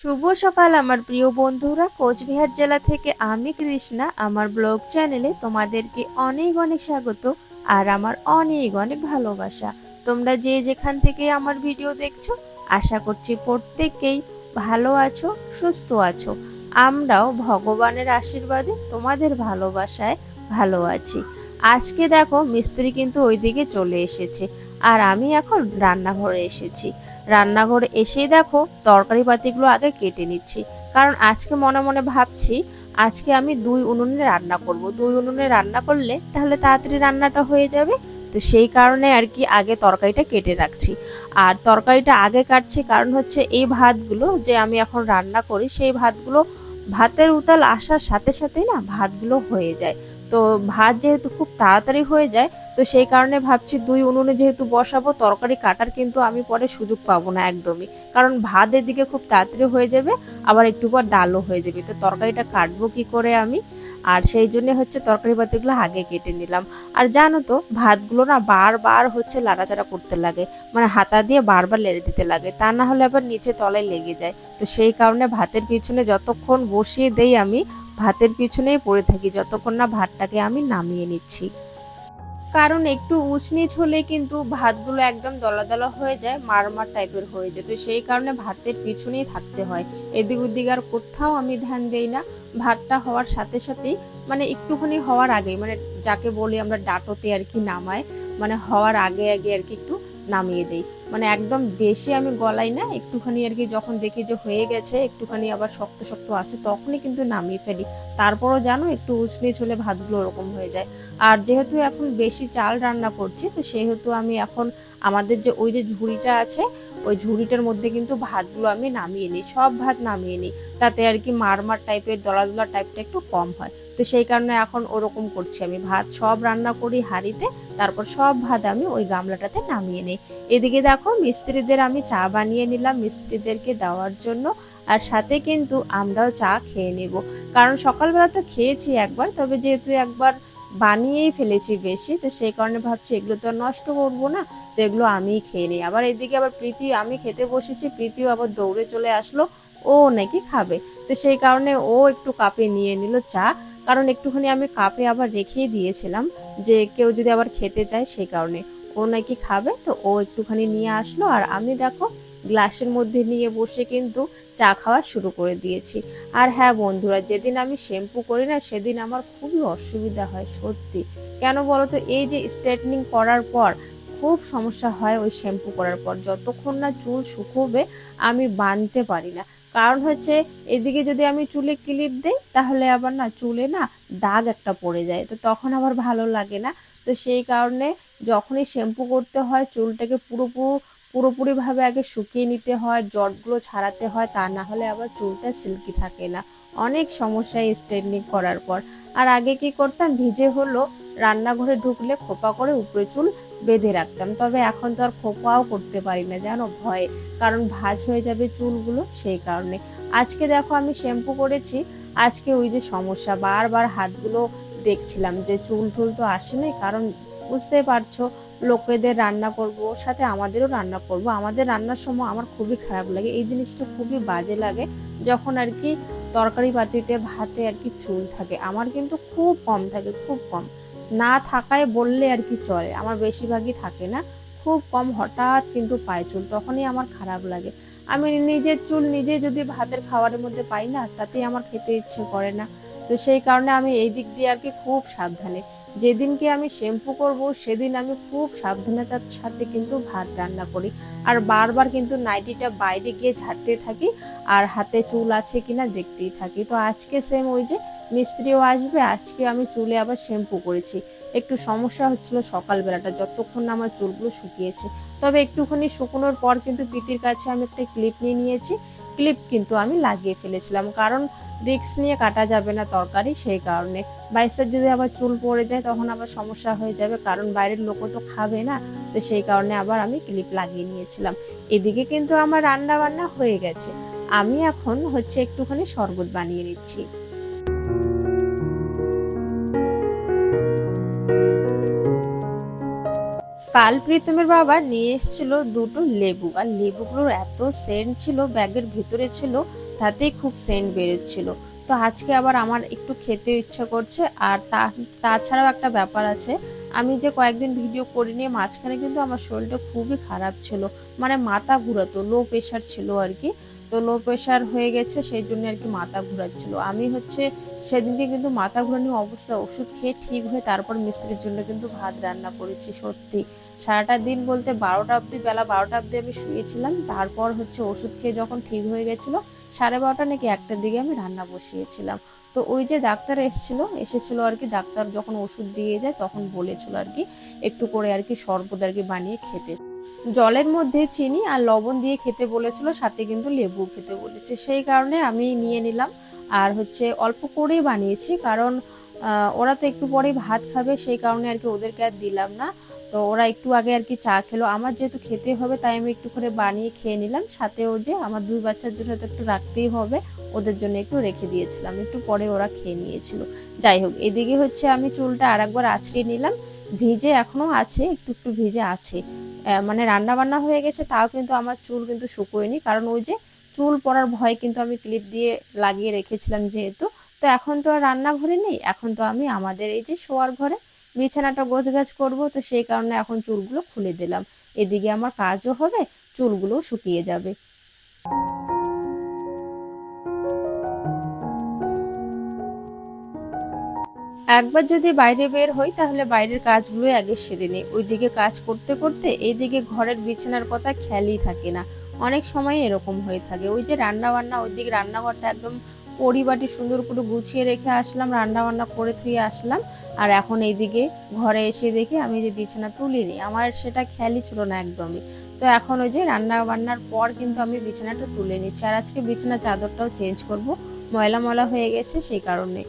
শুভ সকাল, আমার প্রিয় বন্ধুরা। কোচবিহার জেলা থেকে আমি কৃষ্ণা। আমার ব্লগ চ্যানেলে তোমাদেরকে অনেক অনেক স্বাগত আর আমার অনেক অনেক ভালোবাসা। তোমরা যে যেখান থেকে আমার ভিডিও দেখছ, আশা করছি প্রত্যেককেই ভালো আছো, সুস্থ আছো। আমরাও ভগবানের আশীর্বাদে তোমাদের ভালোবাসায় ভালো আছি। আজকে দেখো মিস্ত্রি কিন্তু ওইদিকে চলে এসেছে। আর আমি এখন রান্নাঘরে এসেছি। রান্নাঘরে এসেই দেখো তরকারি পাতিগুলো আগে কেটে নিচ্ছি। কারণ আজকে মনে মনে ভাবছি, আজকে আমি দুই উনুনে রান্না করব। দুই উনুনে রান্না করলে তাহলে তাড়াতাড়ি রান্নাটা হয়ে যাবে। তো সেই কারণে আর কি আগে তরকারিটা কেটে রাখছি। আর তরকারিটা আগে কাটছি কারণ হচ্ছে এই ভাতগুলো যে আমি এখন রান্না করি, সেই ভাতগুলো ভাতের উতাল আসার সাথে সাথেই না ভাতগুলো হয়ে যায়। তো ভাত যেহেতু খুব তাড়াতাড়ি হয়ে যায় তো সেই কারণে ভাবছি দুই উনুনে যেহেতু বসাবো, তরকারি কাটার কিন্তু আমি পরে সুযোগ পাবো না একদমই। কারণ ভাত এদিকে খুব তাড়াতাড়ি হয়ে যাবে, আবার একটু পর ডালও হয়ে যাবে। তো তরকারিটা কাটবো কি করে আমি? আর সেই জন্য হচ্ছে তরকারি পাতিগুলো আগে কেটে নিলাম। আর জানো তো, ভাতগুলো না বারবার হচ্ছে লাড়াচাড়া করতে লাগে। মানে হাতা দিয়ে বারবার লেড়ে দিতে লাগে। তা না হলে আবার নিচে তলায় লেগে যায়। তো সেই কারণে ভাতের পিছনে যতক্ষণ বসিয়ে দেই আমি, ভাতের পিছনেই পড়ে থাকি। যতক্ষণ না ভাতটাকে আমি নামিয়ে নিচ্ছি। কারণ একটু উঁচ নিচ হলে কিন্তু ভাতগুলো একদম দলা দলা হয়ে যায়, মারমার টাইপের হয়ে যায়। তো সেই কারণে ভাতের পিছনেই থাকতে হয়। এদিক ওদিক আর কোথাও আমি ধ্যান দেই না। ভাতটা হওয়ার সাথে সাথেই মানে একটুখানি হওয়ার আগেই মানে যাকে বলি আমরা ডাটোতে আর কি নামায় মানে হওয়ার আগে আগে আর কি একটু নামিয়ে দেই। মানে একদম বেশি আমি গলাই না, একটুখানি আর কি যখন দেখি যে হয়ে গেছে, একটুখানি আবার শক্ত শক্ত আছে, তখনই কিন্তু নামিয়ে ফেলি। তারপরও জানো, একটু উচনিচ হলে ভাতগুলো ওরকম হয়ে যায়। আর যেহেতু এখন বেশি চাল রান্না করছি, তো সেহেতু আমি এখন আমাদের যে ওই যে ঝুড়িটা আছে, ওই ঝুড়িটার মধ্যে কিন্তু ভাতগুলো আমি নামিয়ে নিই, সব ভাত নামিয়ে নিই। তাতে আর কি মারমার টাইপের দলা দলা টাইপটা একটু কম হয়। তো সেই কারণে এখন ওরকম করছি আমি। ভাত সব রান্না করি হাঁড়িতে, তারপর সব ভাত আমি ওই গামলাটাতে নামিয়ে নিই। এদিকে দেখো মিস্ত্রিদের আমি চা বানিয়ে নিলাম মিস্ত্রিদেরকে দেওয়ার জন্য। আর সাথে কিন্তু আমরাও চা খেয়ে নেব। কারণ সকালবেলা তো খেয়েছি একবার, তবে যেহেতু একবার বানিয়েই ফেলেছি বেশি, তো সেই কারণে ভাবছি এগুলো তো নষ্ট করব না, তো এগুলো আমিই খেয়ে নিই। আবার এদিকে আবার প্রীতি, আমি খেতে বসেছি, প্রীতিও আবার দৌড়ে চলে আসলো। ও নাকি খাবে। তো সেই কারণে ও একটু কাপে নিয়ে নিল চা। কারণ একটুখানি আমি কাপে আবার রেখেই দিয়েছিলাম যে কেউ যদি আবার খেতে চায় সেই কারণে। ও নাকি খাবে, তো ও একটুখানি নিয়ে আসলো। আর আমি দেখো গ্লাসের মধ্যে নিয়ে বসে কিন্তু চা খাওয়া শুরু করে দিয়েছি। আর হ্যাঁ বন্ধুরা, যেদিন আমি শ্যাম্পু করি না, সেদিন আমার খুবই অসুবিধা হয়, সত্যি। কেন বলো তো, এই যে স্ট্রেটনিং করার পর খুব সমস্যা হয় ওই শ্যাম্পু করার পর। যতক্ষণ না চুল শুকোবে, আমি বাঁধতে পারি না। কারণ হচ্ছে, এদিকে যদি আমি চুলে ক্লিপ দেই, তাহলে আবার না চুলে না দাগ একটা পড়ে যায়। তো তখন আবার ভালো লাগে না। তো সেই কারণে যখনই শ্যাম্পু করতে হয়, চুলটাকে পুরোপুরো পুরোপুরিভাবে আগে শুকিয়ে নিতে হয়, জটগুলো ছাড়াতে হয়, তা না হলে আবার চুলটা সিল্কি থাকে না। অনেক সমস্যায় স্ট্রেটনিং করার পর। আর আগে কি করতাম? ভিজে হলো রান্নাঘরে ঢুকলে খোপা করে উপরে চুল বেঁধে রাখতাম। তবে এখন তো আর খোপাও করতে পারি না, জানো? ভয়ে। কারণ ভাঁজ হয়ে যাবে চুলগুলো সেই কারণে। আজকে দেখো আমি শ্যাম্পু করেছি। আজকে ওই যে সমস্যা। বারবার হাতগুলো দেখছিলাম যে চুল টুল তো আসে নাই। কারণ বুঝতে পারছ, লোকেদের রান্না করব সাথে আমাদেরও রান্না করব। আমাদের রান্নার সময় আমার খুবই খারাপ লাগে, এই জিনিসটা খুবই বাজে লাগে যখন আর কি তরকারি পাতিতে ভাতে আর কি চুল থাকে। আমার কিন্তু খুব কম থাকে, খুব কম। না থাকায় বললে আর কি চলে, আমার বেশিরভাগই থাকে না। খুব কম হঠাৎ কিন্তু পায় চুল, তখনই আমার খারাপ লাগে। আমি নিজের চুল নিজে যদি ভাতের খাবারের মধ্যে পাই না, তাতেই আমার খেতে ইচ্ছে করে না। তো সেই কারণে আমি এই দিক দিয়ে আর কি খুব সাবধানে। যেদিনকে আমি শ্যাম্পু করব, সেদিন আমি খুব সাবধানতার সাথে কিন্তু ভাত রান্না করি। আর বারবার কিন্তু নাইটিটা বাইরে গিয়ে ঝাড়তে থাকি, আর হাতে চুল আছে কিনা দেখতেই থাকি। তো আজকে সেম ওই যে মিস্ত্রিও আসবে, আজকে আমি চুলে আবার শ্যাম্পু করেছি। একটু সমস্যা হচ্ছিল সকালবেলাটা, যতক্ষণ না আমার চুলগুলো শুকিয়েছে। তবে একটুখানি শুকোনোর পর কিন্তু পিতির কাছে আমি একটা ক্লিপ নিয়ে নিয়েছি। ক্লিপ কিন্তু আমি লাগিয়ে ফেলেছিলাম। কারণ রিক্স নিয়ে কাটা যাবে না তরকারি সেই কারণে। বাইসার যদি আবার চুল পড়ে যায় তখন আবার সমস্যা হয়ে যাবে। কারণ বাইরের লোকও তো খাবে না। তো সেই কারণে আবার আমি ক্লিপ লাগিয়ে নিয়েছিলাম। এদিকে কিন্তু আমার রান্না বান্না হয়ে গেছে। আমি এখন হচ্ছে একটুখানি শরবত বানিয়ে নিচ্ছি। কাল প্রীতমের বাবা নিয়ে এসেছিল দুটো লেবু। আর লেবুগুলোর এত সেন্ট ছিল, ব্যাগের ভিতরে ছিল, তাতেই খুব সেন্ট বেরোচ্ছিল। তো আজকে আবার আমার একটু খেতে ইচ্ছা করছে, আর তা, তাছাড়াও একটা ব্যাপার আছে আমি যে কয়েকদিন ভিডিও করে নিয়ে মাঝখানে কিন্তু আমার শরীরটা খুবই খারাপ ছিল। মানে মাথা ঘুরাতো লো প্রেশার ছিল আর কি তো লো প্রেশার হয়ে গেছে, সেই জন্য আর কি মাথা ঘুরাচ্ছিল। আমি হচ্ছে সেদিনকে কিন্তু মাথা ঘুরানোর অবস্থা ওষুধ খেয়ে ঠিক হয়ে তারপর মিস্ত্রির জন্য কিন্তু ভাত রান্না করেছি, সত্যি। সারাটা দিন বলতে বারোটা অবধি, বেলা বারোটা অবধি আমি শুয়েছিলাম। তারপর হচ্ছে ওষুধ খেয়ে যখন ঠিক হয়ে গেছিল, সাড়ে বারোটা নাকি একটার দিকে আমি রান্না বসিয়েছিলাম। তো ওই যে ডাক্তার এসেছিল এসেছিল আর কি, ডাক্তার যখন ওষুধ দিয়ে যায় তখন বলেছিল আর কি, একটু করে আর কি শরবত আর কি বানিয়ে খেতে। জলের মধ্যে চিনি আর লবণ দিয়ে খেতে বলেছিল, সাথে কিন্তু লেবু খেতে বলেছে। সেই কারণে আমি নিয়ে নিলাম আর হচ্ছে অল্প করেই বানিয়েছি কারণ ওরা তো একটু পরেই ভাত খাবে, সেই কারণে আর কি ওদেরকে আর দিলাম না। তো ওরা একটু আগে আর কি চা খেলো। আমার যেহেতু খেতে হবে, তাই আমি একটু করে বানিয়ে খেয়ে নিলাম। সাথে ওর যে আমার দুই বাচ্চার জন্য তো একটু রাখতেই হবে, ওদের জন্য একটু রেখে দিয়েছিলাম। একটু পরে ওরা খেয়ে নিয়েছিল। যাই হোক, এদিকে হচ্ছে আমি চুলটা আর একবার আছড়িয়ে নিলাম। ভিজে এখনও আছে, একটু একটু ভিজে আছে। মানে রান্না বান্না হয়ে গেছে, তাও কিন্তু আমার চুল কিন্তু শুকোয়নি। কারণ ওই যে চুল পড়ার ভয় কিন্তু আমি ক্লিপ দিয়ে লাগিয়ে রেখেছিলাম যেহেতু। তো এখন তো আর রান্নাঘরে নেই, এখন তো আমি আমাদের এই যে শোয়ার ঘরে বিছানাটা গোছগাছ করব, তো সেই কারণে এখন চুলগুলো খুলে দিলাম। এদিকে আমার কাজও হবে চুলগুলো শুকিয়ে যাবে। একবার যদি বাইরে বের হই, তাহলে বাইরের কাজগুলো আগে সেরে নিই। ওইদিকে কাজ করতে করতে এইদিকে ঘরের বিছানার কথা খেয়ালই থাকে না। অনেক সময় এরকম হয়ে থাকে। ওই যে রান্না বান্না ওইদিকে রান্নাঘরটা একদম পরিবাটি সুন্দর করে গুছিয়ে রেখে আসলাম রান্না বান্না করে থুয়ে আসলাম। আর এখন এইদিকে ঘরে এসে দেখি আমি যে বিছানা তুলিনি, আমার সেটা খেয়ালই ছিল না একদমই। তো এখন ওই যে রান্না বান্নার পর কিন্তু আমি বিছানাটা তুলে নিচ্ছি। আর আজকে বিছানা চাদরটাও চেঞ্জ করব। ময়লা ময়লা হয়ে গেছে সেই কারণে।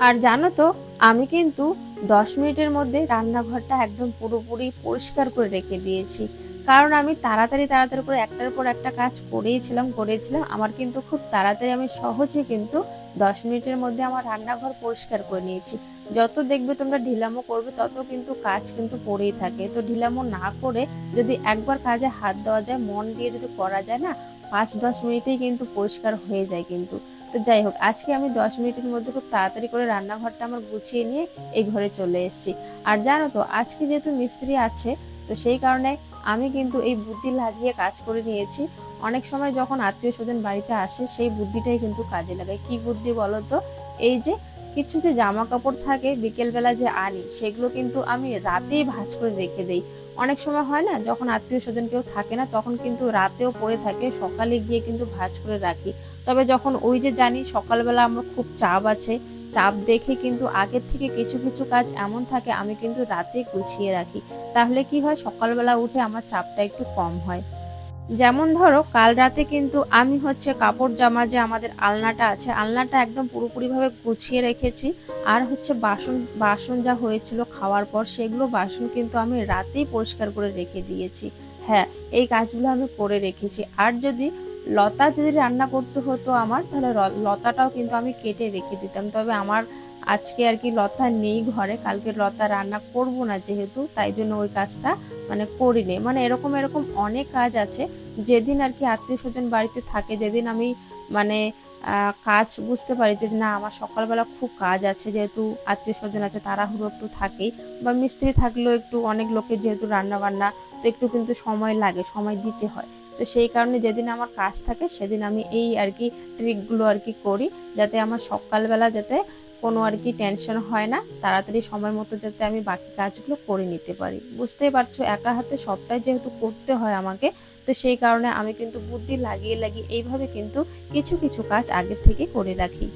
আর জানো তো, আমি কিন্তু দশ মিনিটের মধ্যে রান্নাঘরটা একদম পুরোপুরি পরিষ্কার করে রেখে দিয়েছি। কারণ আমি তাড়াতাড়ি তাড়াতাড়ি করে একটার পর একটা কাজ করেইছিলাম করেছিলাম। আমার কিন্তু খুব তাড়াতাড়ি আমি সহজে কিন্তু দশ মিনিটের মধ্যে আমার রান্নাঘর পরিষ্কার করে নিয়েছি। যত দেখবে তোমরা ঢিলামো করবে, তত কিন্তু কাজ কিন্তু পড়েই থাকে। তো ঢিলামো না করে যদি একবার কাজে হাত দেওয়া যায়, মন দিয়ে যদি করা যায় না, পাঁচ দশ মিনিটেই কিন্তু পরিষ্কার হয়ে যায় কিন্তু। তো যাই হোক, আজকে আমি দশ মিনিটের মধ্যে খুব তাড়াতাড়ি করে রান্নাঘরটা আমার গুছিয়ে নিয়ে এই ঘরে চলে এসেছি। আর জানো তো, আজকে যেহেতু মিস্ত্রি আছে, তো সেই কারণে আমি কিন্তু এই বুদ্ধি লাগিয়ে কাজ করে নিয়েছি। অনেক সময় যখন আত্মীয় স্বজন বাড়িতে আসে, সেই বুদ্ধিটাই কিন্তু কাজে লাগে কি বুদ্ধি বলো তো এই যে কিছু যে জামা কাপড় থাকে, বিকেলবেলা যে আনি, সেগুলো কিন্তু আমি রাতেই ভাঁজ করে রেখে দেই। অনেক সময় হয় না, যখন আত্মীয় স্বজন কেউ থাকে না, তখন কিন্তু রাতেও পড়ে থাকে, সকালে গিয়ে কিন্তু ভাঁজ করে রাখি। তবে যখন ওই যে জানি, সকালবেলা আমার খুব চাপ আছে, চাপ দেখে কিন্তু আগের থেকে কিছু কিছু কাজ এমন থাকে, আমি কিন্তু রাতে গুছিয়ে রাখি। তাহলে কি হয়, সকালবেলা উঠে আমার চাপটা একটু কম হয়। যেমন ধরো, কাল রাতে কিন্তু আমি হচ্ছে কাপড় জামা যে আমাদের আলনাটা আছে, আলনাটা একদম পুরোপুরিভাবে গুছিয়ে রেখেছি। আর হচ্ছে বাসন বাসন যা হয়েছিল খাওয়ার পর, সেগুলো বাসন কিন্তু আমি রাতেই পরিষ্কার করে রেখে দিয়েছি। হ্যাঁ এই কাজগুলো আমি করে রেখেছি। আর যদি লতা যদি রান্না করতে হতো আমার, তাহলে লতাটাও কিন্তু আমি কেটে রেখে দিতাম। তবে আমার আজকে আর কি লতা নেই ঘরে, কালকে লতা রান্না করব না যেহেতু, তাই জন্য ওই কাজটা মানে করি করিনি। মানে এরকম এরকম অনেক কাজ আছে, যেদিন আর কি আত্মীয় স্বজন বাড়িতে থাকে, যেদিন আমি মানে কাজ বুঝতে পারি যে না, আমার সকালবেলা খুব কাজ আছে, যেহেতু আত্মীয় স্বজন আছে, তাড়াহুড়ো একটু থাকেই, বা মিস্ত্রি থাকলেও একটু অনেক লোকের যেহেতু রান্না বান্না তো একটু কিন্তু সময় লাগে, সময় দিতে হয়। তো সেই কারণে যেদিন আমার কাজ থাকে সেদিন আমি এই আর কি ট্রিকগুলো আর কি করি, যাতে আমার সকালবেলা যাতে কোনো আর কি টেনশন হয় না, তাড়াতাড়ি সময় মতো যাতে আমি বাকি কাজগুলো করে নিতে পারি। বুঝতেই পারছ, একা হাতে সবটাই যেহেতু করতে হয় আমাকে, তো সেই কারণে আমি কিন্তু বুদ্ধি লাগিয়ে লাগিয়ে এইভাবে কিন্তু কিছু কিছু কাজ আগের থেকে করে রাখি।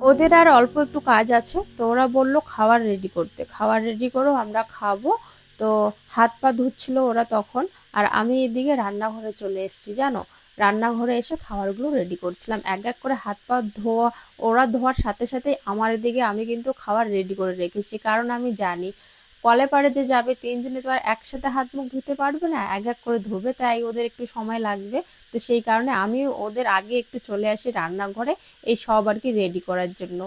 ওদের আর অল্প একটু কাজ আছে, তো ওরা বলল খাবার রেডি করতে। খাবার রেডি করো, আমরা খাব। তো হাত পা ধুচ্ছিল ওরা তখন। আর আমি এদিকে রান্নাঘরে চলে এসেছি, জানো? রান্নাঘরে এসে খাবারগুলো রেডি করছিলাম। এক এক করে হাত পা ধোয়া, ওরা ধোয়ার সাথে সাথে আমার এদিকে আমি কিন্তু খাবার রেডি করে রেখেছি। কারণ আমি জানি কলে পাড়ে যে যাবে, তিনজনে তো আর একসাথে হাত মুখ ধুতে পারবে না, এক এক করে ধুবে, তাই ওদের একটু সময় লাগবে। তো সেই কারণে আমি ওদের আগে একটু চলে আসি রান্নাঘরে, এই সব আর কি রেডি করার জন্য।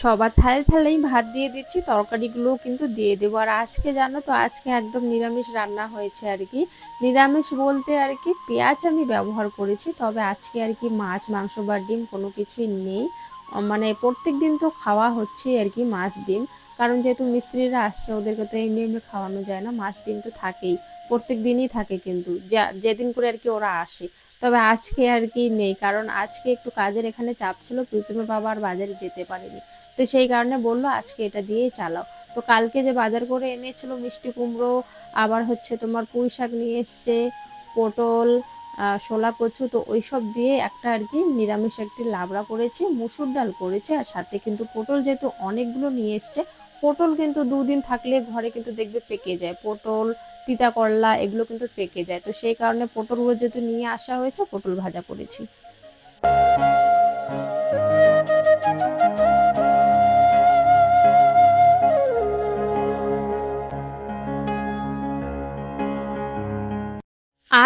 সবার থালে থালেই ভাত দিয়ে দিচ্ছি, তরকারিগুলোও কিন্তু দিয়ে দেবো। আর আজকে জানো তো, আজকে একদম নিরামিষ রান্না হয়েছে আর কি। নিরামিষ বলতে আর কি পেঁয়াজ আমি ব্যবহার করেছি, তবে আজকে আর কি মাছ, মাংস বা ডিম কোনো কিছুই নেই। মানে প্রত্যেক দিন তো খাওয়া হচ্ছে আর কি মাছ, ডিম। কারণ যেহেতু মিস্ত্রিরা আসছে, ওদেরকে তো এমনি এমনি খাওয়ানো যায় না, মাছ, ডিম তো থাকেই, প্রত্যেক দিনই থাকে কিন্তু। যা, যেদিন করে আর কি ওরা আসে। তবে আজকে আর কি নেই। কারণ আজকে একটু কাজের এখানে চাপ ছিল, প্রীতমের বাবা আর বাজারে যেতে পারেনি। তো সেই কারণে বলল, আজকে এটা দিয়েই চালাও। তো কালকে যে বাজার করে এনেছিল মিষ্টি কুমড়ো, আবার হচ্ছে তোমার পুঁই শাক নিয়ে এসছে, পটল শোলা কচু, তো ওই সব দিয়ে একটা আর কি নিরামিষ একটি লাবড়া করেছে, মুসুর ডাল করেছে, আর সাথে কিন্তু পটল যেহেতু অনেকগুলো নিয়ে এসছে পটল কিন্তু দুদিন থাকলে ঘরে কিন্তু দেখবে পেকে যায়। পটল তিতা করলা এগুলো কিন্তু পেকে যায়। তো সেই কারণে পটলগুলো যেহেতু নিয়ে আসা হয়েছে, পটল ভাজা করেছি।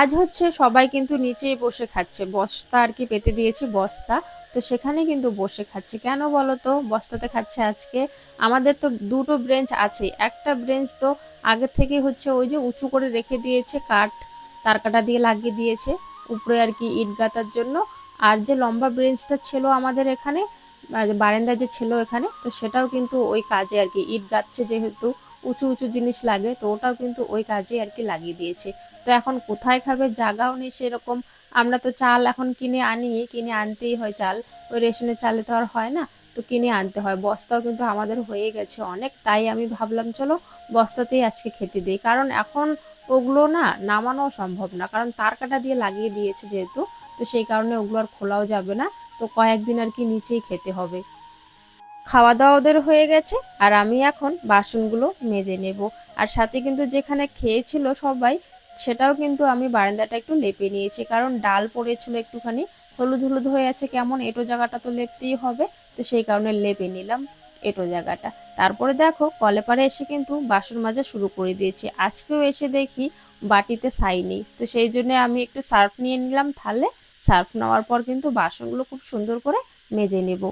আজ হচ্ছে, সবাই কিন্তু নিচেই বসে খাচ্ছে। বস্তা আর কি পেতে দিয়েছি, বস্তা। তো সেখানে কিন্তু বসে খাচ্ছে। কেন বলো তো? বস্তাতে খাচ্ছে আজকে। আমাদের তো দুটো ব্রেঞ্চ আছে। একটা ব্রেঞ্চ তো আগে থেকে হচ্ছে ওই যে উঁচু করে রেখে দিয়েছে, কাঠ তার কাটা দিয়ে লাগিয়ে দিয়েছে উপরে আর কি ইট গাতার জন্য। আর যে লম্বা ব্রেঞ্চটা ছিল আমাদের এখানে বারান্দা যে ছিল এখানে, তো সেটাও কিন্তু ওই কাজে আর কি ইট গাচ্ছে যেহেতু। উঁচু উঁচু জিনিস লাগে, তো ওটাও কিন্তু ওই কাজে আর কি লাগিয়ে দিয়েছে। তো এখন কোথায় খাবে জাগাও নেই সেরকম। আমরা তো চাল এখন কিনে আনি, কিনে আনতেই হয় চাল। ওই রেশনের চালে তো আর হয় না, তো কিনে আনতে হয়। বস্তাও কিন্তু আমাদের হয়ে গেছে অনেক, তাই আমি ভাবলাম চলো বস্তাতেই আজকে খেতে দিই। কারণ এখন ওগুলো না নামানো সম্ভব না, কারণ তার কাটা দিয়ে লাগিয়ে দিয়েছে যেহেতু, তো সেই কারণে ওগুলো আর খোলাও যাবে না। তো কয়েকদিন আর কি নিচেই খেতে হবে। খাওয়া দাওয়া ওদের হয়ে গেছে, আর আমি এখন বাসনগুলো মেজে নেব। আর সাথে কিন্তু যেখানে খেয়েছিল সবাই, সেটাও কিন্তু আমি বারান্দাটা একটু লেপে নিয়েছি, কারণ ডাল পড়েছিল একটুখানি, হলুদ হলুদ হয়ে আছে কেমন, এটো জায়গাটা তো লেপতেই হবে, তো সেই কারণে লেপে নিলাম এটো জায়গাটা। তারপরে দেখো কলে পারে এসে কিন্তু বাসন মাজা শুরু করে দিয়েছি। আজকেও এসে দেখি বাটিতে ছাই নেই, তো সেই জন্য আমি একটু সার্ফ নিয়ে নিলাম থালে। সার্ফ নেওয়ার পর কিন্তু বাসনগুলো খুব সুন্দর করে মেজে নেব।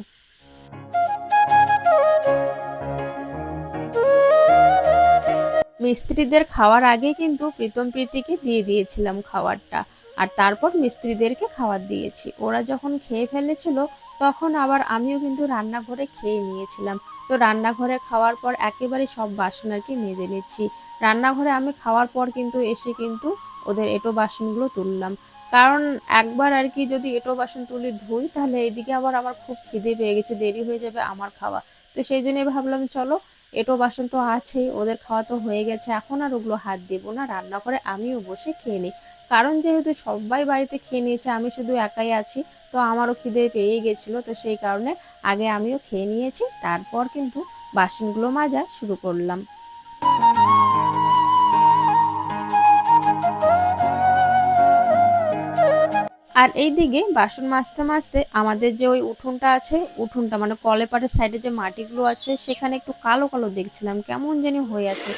মিস্ত্রিদের খাওয়ার আগে কিন্তু প্রীতম প্রীতিকে দিয়ে দিয়েছিলাম খাবারটা আর তারপর মিস্ত্রিদেরকে খাবার দিয়েছি। ওরা যখন খেয়ে ফেলেছিল, তখন আবার আমিও কিন্তু রান্নাঘরে খেয়ে নিয়েছিলাম। তো রান্নাঘরে খাওয়ার পর একেবারে সব বাসন আর কি মেজে নিচ্ছি। রান্নাঘরে আমি খাওয়ার পর কিন্তু এসে কিন্তু ওদের এটো বাসনগুলো তুললাম। কারণ একবার আর কি যদি এটো বাসন তুলি ধুই, তাহলে এদিকে আবার আমার খুব খিদে পেয়ে গেছে, দেরি হয়ে যাবে আমার খাওয়া। তো সেই জন্যই ভাবলাম, চলো, এটো বাসন তো আছে, ওদের খাওয়া তো হয়ে গেছে, এখন আর ওগুলো হাত দেবো না, রান্না করে আমিও বসে খেয়ে নিই। কারণ যেহেতু সবাই বাড়িতে খেয়ে নিয়েছে, আমি শুধু একাই আছি, তো আমারও খিদে পেয়ে গেছিল, তো সেই কারণে আগে আমিও খেয়ে নিয়েছি, তারপর কিন্তু বাসনগুলো মাজা শুরু করলাম। আর এই দিকে বাসন মাজতে মাজতে আমাদের যে ওই উঠোনটা আছে, উঠোনটা মানে কলেপাটের সাইডে যে মাটিগুলো আছে, সেখানে একটু কালো কালো দেখছিলাম, কেমন জানি হয়ে আছে।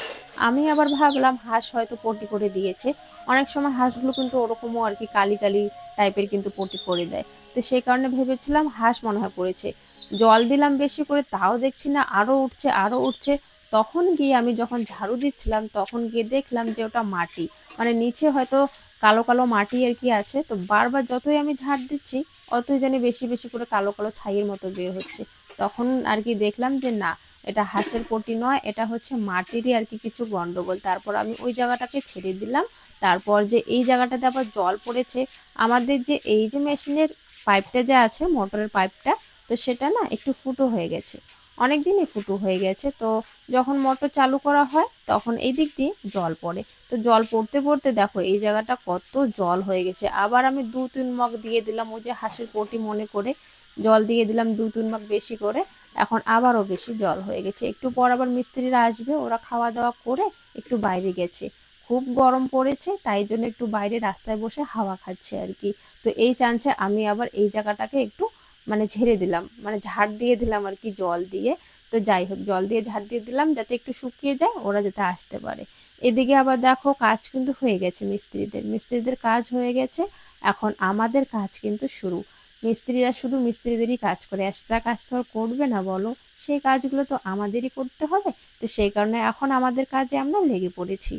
আমি আবার ভাবলাম হাঁস হয়তো পটি করে দিয়েছে। অনেক সময় হাঁসগুলো কিন্তু ওরকমও আর কি কালি কালি টাইপের কিন্তু পটি করে দেয়। তো সেই কারণে ভেবেছিলাম হাঁস মনে হয় করেছে। জল দিলাম বেশি করে, তাও দেখছি না আরও উঠছে আরও উঠছে। তখন গিয়ে আমি যখন ঝাড়ু দিচ্ছিলাম, তখন গিয়ে দেখলাম যে ওটা মাটি। মানে নিচে হয়তো কালো কালো মাটি আর কি আছে। তো বারবার যতই আমি ঝাড় দিচ্ছি, অতই জানি বেশি বেশি করে কালো কালো ছাইয়ের মতো বের হচ্ছে। তখন আর কি দেখলাম যে না, এটা হাঁসের পটি নয়, এটা হচ্ছে মাটিরই আর কি কিছু গন্ডগোল। তারপর আমি ওই জায়গাটাকে ছেড়ে দিলাম। তারপর যে এই জায়গাটাতে আবার জল পড়েছে, আমাদের যে এই যে মেশিনের পাইপটা যে আছে, মোটরের পাইপটা, তো সেটা না একটু ফুটো হয়ে গেছে। অনেক দিনই ফুটো হয়ে গেছে। তো যখন মোটর চালু করা হয়, তখন এই দিক দিয়ে জল পড়ে। তো জল পড়তে পড়তে দেখো, এই জায়গাটা কত জল হয়ে গেছে। আবার আমি দু তিন মগ দিয়ে দিলাম, ওই যে হাঁসের পটি মনে করে জল দিয়ে দিলাম দু তিন মগ বেশি করে। এখন আবারও বেশি জল হয়ে গেছে। একটু পর আবার মিস্ত্রিরা আসবে, ওরা খাওয়া দাওয়া করে একটু বাইরে গেছে। খুব গরম পড়েছে, তাই জন্য একটু বাইরে রাস্তায় বসে হাওয়া খাচ্ছে আর কি। তো এই চান্সে আমি আবার এই জায়গাটাকে একটু মানে ঝেড়ে দিলাম মানে ঝাড় দিয়ে দিলাম আর কি জল দিয়ে। তো যাই হোক, জল দিয়ে ঝাড় দিয়ে দিলাম যাতে একটু শুকিয়ে যায়, ওরা যাতে আসতে পারে। এদিকে আবার দেখো কাজ কিন্তু হয়ে গেছে মিস্ত্রিদের। মিস্ত্রিদের কাজ হয়ে গেছে, এখন আমাদের কাজ কিন্তু শুরু। মিস্ত্রিরা শুধু মিস্ত্রিদেরই কাজ করে এক্সট্রা কাজ তো আর করবে না বলো। সেই কাজগুলো তো আমাদেরই করতে হবে, তো সেই কারণে এখন আমাদের কাজে আমরা লেগে পড়েছি।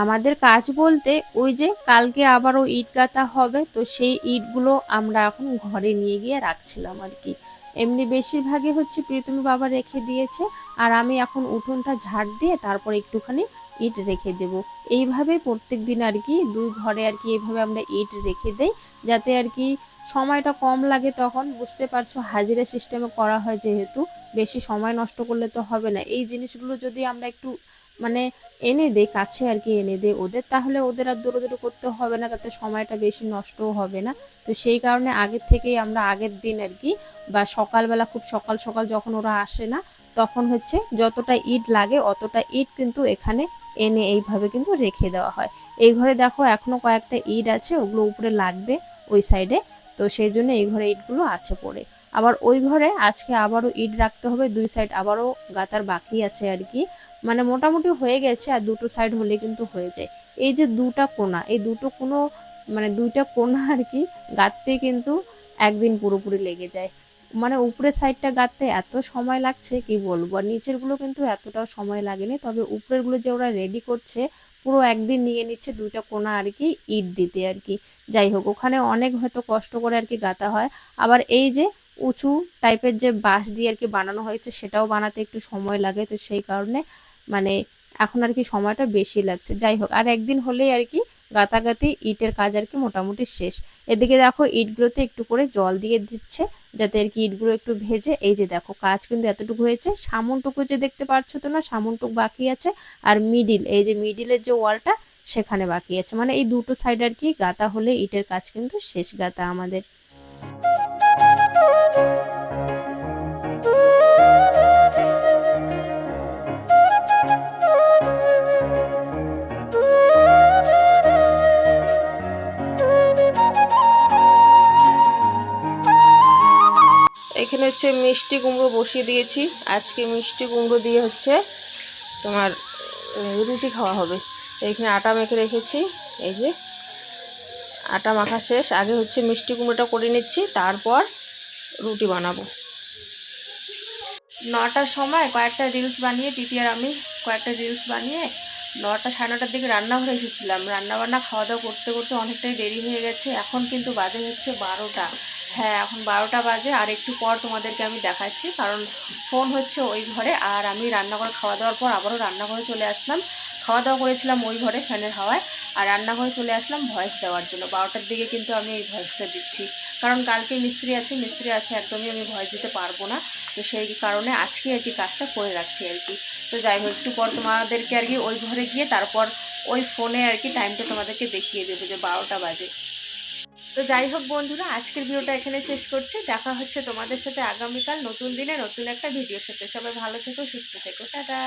আমাদের কাজ বলতে ওই যে কালকে আবারও ইট গাঁথা হবে, তো সেই ইটগুলো আমরা এখন ঘরে নিয়ে গিয়ে রাখছিলাম আর কি। এমনি বেশিরভাগই হচ্ছে প্রীতমি বাবা রেখে দিয়েছে, আর আমি এখন উঠোনটা ঝাড় দিয়ে তারপর একটুখানি ইট রেখে দেব। এইভাবে প্রত্যেক দিন আর কি দুই ঘরে আর কি এইভাবে আমরা ইট রেখে দেই, যাতে আর কি সময়টা কম লাগে তখন। বুঝতে পারছ, হাজিরা সিস্টেমে করা হয় যেহেতু, বেশি সময় নষ্ট করলে তো হবে না। এই জিনিসগুলো যদি আমরা একটু মানে এনে দেই কাছে আর কি এনে দেই ওদের তাহলে ওদের আর দৌড়োদৌড়ি করতে হবে না, তাতে সময়টা বেশি নষ্টও হবে না। তো সেই কারণে আগের থেকেই আমরা আগের দিন আর কি বা সকালবেলা খুব সকাল সকাল যখন ওরা আসে না, তখন হচ্ছে যতটা ইট লাগে অতটা ইট কিন্তু এখানে এনে এইভাবে কিন্তু রেখে দেওয়া হয়। এই ঘরে দেখো এখনও কয়েকটা ইট আছে, ওগুলো উপরে লাগবে ওই সাইডে তো সেই জন্য এই ঘরে ইটগুলো আছে পড়ে। আবার ওই ঘরে আজকে আবারও ইট রাখতে হবে, দুই সাইড আবারও গাতার বাকি আছে আর কি। মানে মোটামুটি হয়ে গেছে আর দুটো সাইড হলে কিন্তু হয়ে যায়। এই যে দুটা কোনা এই দুটো কোনো মানে দুইটা কোনা আর কি গাঁততে কিন্তু একদিন পুরোপুরি লেগে যায়। মানে উপরের সাইডটা গাঁততে এত সময় লাগছে কি বলব? আর নিচেরগুলো কিন্তু এতটাও সময় লাগেনি, তবে উপরেরগুলো যে ওরা রেডি করছে, পুরো একদিন নিয়ে নিচ্ছে দুইটা কোনা আর কি ইট দিতে আর কি। যাই হোক, ওখানে অনেক হয়তো কষ্ট করে আর কি গাঁথা হয়। আবার এই যে উঁচু টাইপের যে বাঁশ দিয়ে আর কি বানানো হয়েছে, সেটাও বানাতে একটু সময় লাগে। তো সেই কারণে মানে এখন আর কি সময়টা বেশি লাগছে। যাই হোক, আর একদিন হলেই আর কি গাতাগাতি, ইটের কাজ আর কি মোটামুটি শেষ। এদিকে দেখো ইটগুলোতে একটু করে জল দিয়ে দিচ্ছে, যাতে আর কি ইটগুলো একটু ভেজে, এই যে দেখো কাজ কিন্তু এতটুকু হয়েছে। সামনটুকু যে দেখতে পারছ তো না সামনটুকু বাকি আছে। আর মিডিল এই যে মিডিলের যে ওয়ালটা, সেখানে বাকি আছে। মানে এই দুটো সাইড আর কি গাতা হলে ইটের কাজ কিন্তু শেষ গাতা আমাদের। এখানে হচ্ছে মিষ্টি কুমড়ো বসিয়ে দিয়েছি। আজকে মিষ্টি কুমড়ো দিয়ে হচ্ছে তোমার রুটি খাওয়া হবে। এখানে আটা মেখে রেখেছি। এই যে আটা মাখা শেষ। আগে হচ্ছে মিষ্টি কুমড়োটা করে নিচ্ছি। তারপর রুটি বানাবো। নটার সময় কয়েকটা রিলস বানিয়ে পিতি আর আমি কয়েকটা রিলস বানিয়ে নটা সাড়ে নটার দিকে রান্নাঘরে এসেছিলাম। রান্না বান্না খাওয়া দাওয়া করতে করতে অনেকটাই দেরি হয়ে গেছে। এখন কিন্তু বাজে হচ্ছে বারোটা। হ্যাঁ এখন বারোটা বাজে। আর একটু পর তোমাদেরকে আমি দেখাচ্ছি। কারণ ফোন হচ্ছে ওই ঘরে। আর আমি রান্নাঘরে খাওয়া দাওয়ার পর আবারও রান্নাঘরে চলে আসলাম। খাওয়া দাওয়া করেছিলাম ওই ঘরে ফ্যানের হাওয়ায়। আর রান্নাঘরে চলে আসলাম ভয়েস দেওয়ার জন্য। বারোটার দিকে কিন্তু আমি এই ভয়েসটা দিচ্ছি। কারণ কালকে মিস্ত্রি আছে মিস্ত্রি আছে, একদমই আমি ভয় দিতে পারব না। তো সেই কারণে আজকে আর কি কাজটা করে রাখছি আর কি। তো যাই হোক, একটু পর তোমাদেরকে আর কি ওই ঘরে গিয়ে তারপর ওই ফোনে আর কি টাইমটা তোমাদেরকে দেখিয়ে দেবো যে বারোটা বাজে। তো যাই হোক বন্ধুরা, আজকের ভিডিওটা এখানে শেষ করছি। দেখা হচ্ছে তোমাদের সাথে আগামীকাল নতুন দিনে নতুন একটা ভিডিওর সাথে। সবাই ভালো থেকো, সুস্থ থেকো। টাটা।